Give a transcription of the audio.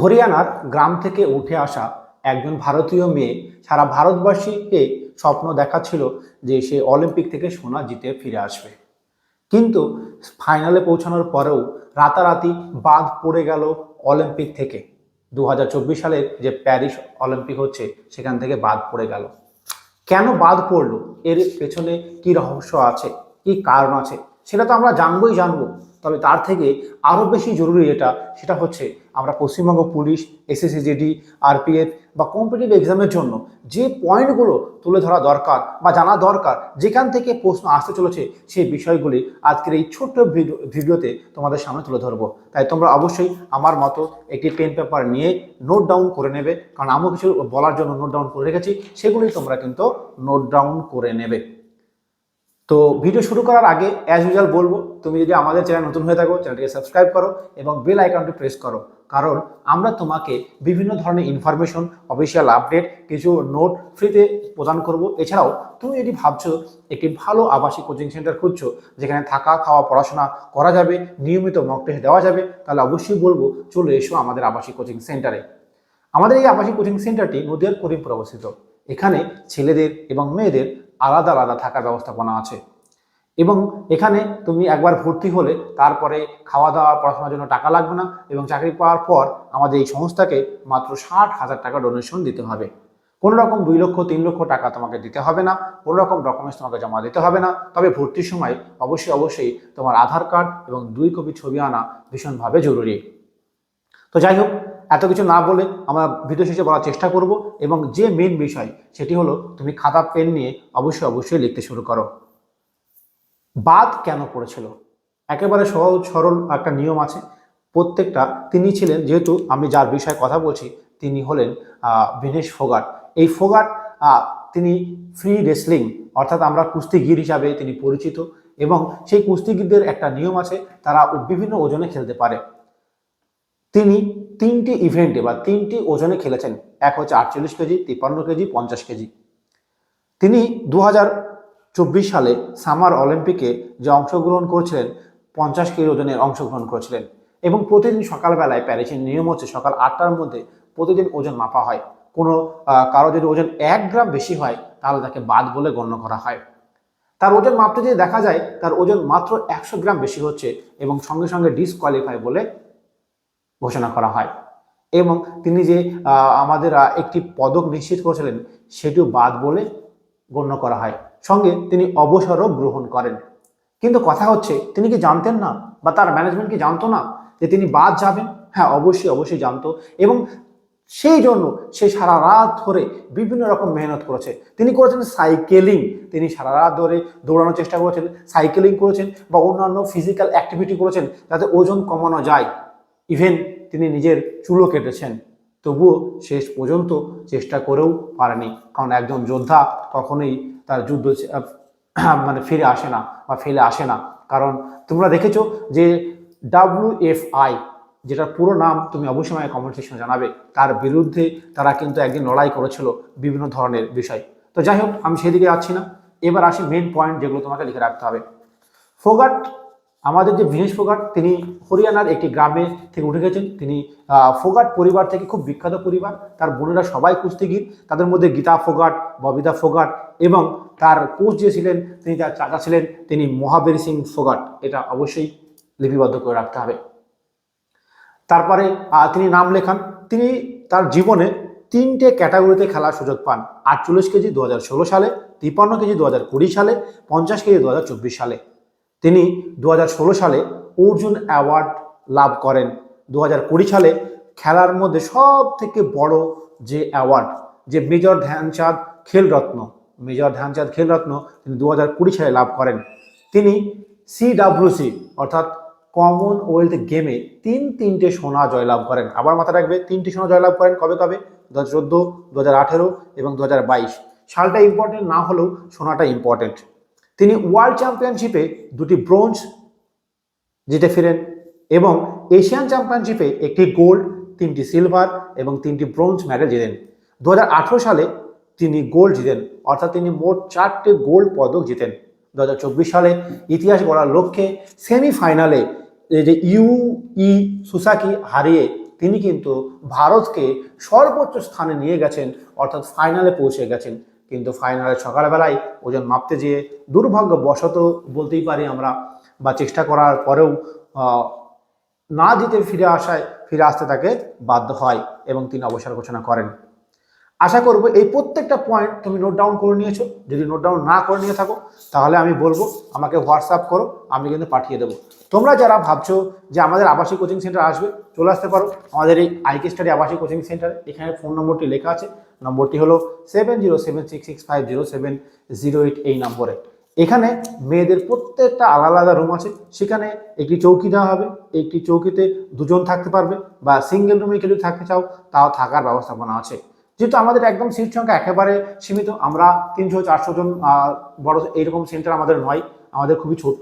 হরিয়ানার গ্রাম থেকে উঠে আসা একজন ভারতীয় মেয়ে সারা ভারতবাসীকে স্বপ্ন দেখাচ্ছিল যে সে অলিম্পিক থেকে সোনা জিতে ফিরে আসবে। কিন্তু ফাইনালে পৌঁছানোর পরেও রাতারাতি বাদ পড়ে গেল অলিম্পিক থেকে। দু হাজার চব্বিশ সালের যে প্যারিস অলিম্পিক হচ্ছে, সেখান থেকে বাদ পড়ে গেল। কেন বাদ পড়ল? এর পেছনে কি রহস্য আছে? কি কারণ আছে? সেটা তো আমরা জানবোই জানব। তবে তার থেকে আরও বেশি জরুরি যেটা, সেটা হচ্ছে আমরা Paschimbanga police SSC GD RPF বা কম্পিটিভ এক্সামের জন্য যে পয়েন্টগুলো তুলে ধরা দরকার বা জানা দরকার, যেখান থেকে প্রশ্ন আসতে চলেছে সেই বিষয়গুলি আজকের এই ছোট্ট ভিডিও ভিডিওতে তোমাদের সামনে তুলে ধরবো। তাই তোমরা অবশ্যই আমার মতো একটি পেন পেপার নিয়ে নোট ডাউন করে নেবে, কারণ আমিও কিছু বলার জন্য নোট ডাউন করে রেখেছি, সেগুলি তোমরা কিন্তু নোট ডাউন করে নেবে। তো ভিডিও শুরু করার আগে অ্যাজ ইউজুয়াল বলব, তুমি যদি আমাদের চ্যানেল নতুন হয়ে থাকো চ্যানেলটিকে সাবস্ক্রাইব করো এবং বেল আইকনটি প্রেস করো। কারণ আমরা তোমাকে বিভিন্ন ধরনের ইনফরমেশন অফিসিয়াল আপডেট কিছু নোট ফ্রিতে প্রদান করব। এছাড়াও, তুমি যদি ভাবছ একটি ভালো আবাসিক কোচিং সেন্টার খুঁজছো, যেখানে থাকা, খাওয়া, পড়াশোনা করা যাবে, নিয়মিত মক টেস্ট দেওয়া যাবে, তাহলে অবশ্যই বলব চলে এসো আমাদের আবাসিক কোচিং সেন্টারে আমাদের এই আবাসিক কোচিং সেন্টারটি নদিয়ার করিমপুর অবস্থিত। এখানে ছেলেদের এবং মেয়েদের আলাদা আলাদা থাকার ব্যবস্থাপনা আছে। এবং এখানে তুমি একবার ভর্তি হলে তারপরে খাওয়া দাওয়া পড়াশোনার জন্য টাকা লাগবে না এবং চাকরি পাওয়ার পর আমাদের এই সংস্থাকে মাত্র ষাট হাজার টাকা ডোনেশন দিতে হবে। কোনো রকম দুই লক্ষ, তিন লক্ষ টাকা তোমাকে দিতে হবে না, কোনো রকম ডকুমেন্টস তোমাকে জমা দিতে হবে না। তবে ভর্তির সময় অবশ্যই অবশ্যই তোমার আধার কার্ড এবং দুই কপি ছবি আনা ভীষণভাবে জরুরি। তো যাই হোক, এত কিছু না বলে আমরা ভিডিও শেষে বলার চেষ্টা করব এবং যে মেন বিষয়, সেটি হলো তুমি খাতা পেন নিয়ে অবশ্যই অবশ্যই লিখতে শুরু করো। বাদ কেন পড়েছিল? একেবারে সহজ, সরল একটা নিয়ম আছে। প্রত্যেকটা তিনি ছিলেন, যেহেতু আমি যার বিষয়ে কথা বলছি, তিনি হলেন বিনেশ ফোগাট। এই ফোগাট তিনি ফ্রি রেসলিং অর্থাৎ আমরা কুস্তিগির হিসাবে তিনি পরিচিত এবং সেই কুস্তিগিরদের একটা নিয়ম আছে, তারা বিভিন্ন ওজনে খেলতে পারে। তিনি তিনটি ইভেন্টে বা তিনটি ওজনে খেলেছেন। এক হচ্ছে আটচল্লিশ কেজি, তিপ্পান্ন কেজি, পঞ্চাশ কেজি। তিনি দু হাজার চব্বিশ সালে সামার অলিম্পিকে যে অংশগ্রহণ করেছিলেন, পঞ্চাশ কেজি ওজনের অংশগ্রহণ করেছিলেন এবং প্রতিদিন সকালবেলায় প্যারিসের নিয়ম হচ্ছে সকাল আটটার মধ্যে প্রতিদিন ওজন মাপা হয়। কোনো কারও যদি ওজন এক গ্রাম বেশি হয়, তাহলে তাকে বাদ বলে গণ্য করা হয়। তার ওজন মাপতে যদি দেখা যায়, তার ওজন মাত্র একশো গ্রাম বেশি হচ্ছে এবং সঙ্গে সঙ্গে ডিসকোয়ালিফাই বলে ঘোষণা করা হয়। এবং তিনি যে আমাদের একটি পদক নিশ্চিত করেছিলেন, সেটিও বাদ বলে গণ্য করা হয়। সঙ্গে তিনি অবসরও গ্রহণ করেন। কিন্তু কথা হচ্ছে, তিনি কি জানতেন না বা তার ম্যানেজমেন্ট কি জানতো না যে তিনি বাদ যাবেন? হ্যাঁ অবশ্যই অবশ্যই জানতো এবং সেই জন্য সে সারা রাত ধরে বিভিন্ন রকম মেহনত করেছে। তিনি করেছেন সাইকেলিং তিনি সারা রাত ধরে দৌড়ানোর চেষ্টা করেছেন সাইকেলিং করেছেন বা অন্যান্য ফিজিক্যাল অ্যাক্টিভিটি করেছেন, যাতে ওজন কমানো যায়। ইভেন তিনি নিজের চুলও কেটেছেন। তবুও শেষ পর্যন্ত চেষ্টা করেও পারেনি। কারণ একজন যোদ্ধা কখনোই তার যুদ্ধ মানে ফিরে আসে না বা ফেলে আসে না। কারণ তোমরা দেখেছ যে ডাব্লিউ এফ আই, যেটার পুরো নাম তুমি অবশ্যই আমাকে কমেন্ট জানাবে, তার বিরুদ্ধে তারা কিন্তু একদিন লড়াই করেছিল বিভিন্ন ধরনের বিষয়। তো যাই হোক, আমি সেদিকে যাচ্ছি না। এবার আসি মেন পয়েন্ট যেগুলো তোমাকে লিখে রাখতে হবে। ফোগাট আমাদের যে ভিনেশ ফোগাট, তিনি হরিয়ানার একটি গ্রামে থেকে উঠে গেছেন। তিনি ফোগাট পরিবার থেকে খুব বিখ্যাত পরিবার। তার বোনেরা সবাই কুস্তিগির। তাদের মধ্যে গীতা ফোগাট, ববিতা ফোগাট এবং তার কোচ যে ছিলেন, তিনি তার চাচা ছিলেন, তিনি মহাবীর সিং ফোগাট। এটা অবশ্যই লিপিবদ্ধ করে রাখতে হবে। তারপরে তিনি নাম লেখান। তিনি তার জীবনে তিনটে ক্যাটাগরিতে খেলার সুযোগ পান। আটচল্লিশ কেজি দু হাজার ষোলো সালে তিপ্পান্ন কেজি দু হাজার কুড়ি সালে, পঞ্চাশ কেজি দু হাজার চব্বিশ সালে। তিনি দু হাজার ষোলো সালে অর্জুন অ্যাওয়ার্ড লাভ করেন। দু হাজার কুড়ি সালে খেলার মধ্যে সব থেকে বড় যে অ্যাওয়ার্ড, যে মেজর ধ্যানচাঁদ খেলরত্ন, মেজর ধ্যানচাঁদ খেলরত্ন তিনি দু হাজার কুড়ি সালে লাভ করেন। তিনি সিডাব্লিউসি অর্থাৎ কমনওয়েলথ গেমে তিন তিনটে সোনা জয়লাভ করেন। আবার মাথা রাখবে, তিনটে সোনা জয়লাভ করেন কবে কবে দু হাজার চোদ্দ দু হাজার এবং দু হাজার বাইশ। সালটা ইম্পর্টেন্ট না হলেও সোনাটা ইম্পর্টেন্ট তিনি ওয়ার্ল্ড চ্যাম্পিয়নশিপে দুটি ব্রোঞ্জ জিতে ফিরেন এবং এশিয়ান চ্যাম্পিয়নশিপে একটি গোল্ড, তিনটি সিলভার এবং তিনটি ব্রোঞ্জ মেডেল জিতেন। দু হাজার আঠেরো সালে তিনি গোল্ড জিতেন, অর্থাৎ তিনি মোট চারটে গোল্ড পদক জিতেন। দু হাজার চব্বিশ সালে ইতিহাস গড়ার লক্ষ্যে সেমিফাইনালে যে ইউ ই সুসাকি হারিয়ে তিনি কিন্তু ভারতকে সর্বোচ্চ স্থানে নিয়ে গেছেন, অর্থাৎ ফাইনালে পৌঁছে গেছেন। কিন্তু ফাইনালে সকালবেলায় ওজন মাপতে যেয়ে দুর্ভাগ্যবশত বলতেই পারি আমরা বা চেষ্টা করার পরেও না দিতে ফিরে আসায় ফিরে আসতে তাকে বাধ্য হয় এবং তিনি অবসর ঘোষণা করেন। আশা করব এই প্রত্যেকটা পয়েন্ট তুমি নোট ডাউন করে নিয়েছো। যদি নোট ডাউন না করে নিয়ে থাকো, তাহলে আমি বলব, আমাকে হোয়াটসঅ্যাপ করো, আমি কিন্তু পাঠিয়ে দেবো। তোমরা যারা ভাবছ যে আমাদের আবাসিক কোচিং সেন্টার আসবে, চলে আসতে পারো। আমাদের এই আইকে স্টাডি আবাসিক কোচিং সেন্টারে এখানে ফোন নম্বরটি লেখা আছে। নম্বরটি হলো seven zero seven six six five zero seven zero eight এই নম্বরে। এখানে মেয়েদের প্রত্যেকটা আলাদা আলাদা রুম আছে। সেখানে একটি চৌকি দেওয়া হবে। একটি চৌকিতে দুজন থাকতে পারবে বা সিঙ্গেল রুমে কেউ থাকতে চাও, তাও থাকার ব্যবস্থাপনা আছে। যেহেতু আমাদের একদম সিট সংখ্যা একেবারে সীমিত, আমরা তিনশো চারশো জন বড় এইরকম সেন্টার আমাদের নয়, আমাদের খুবই ছোট।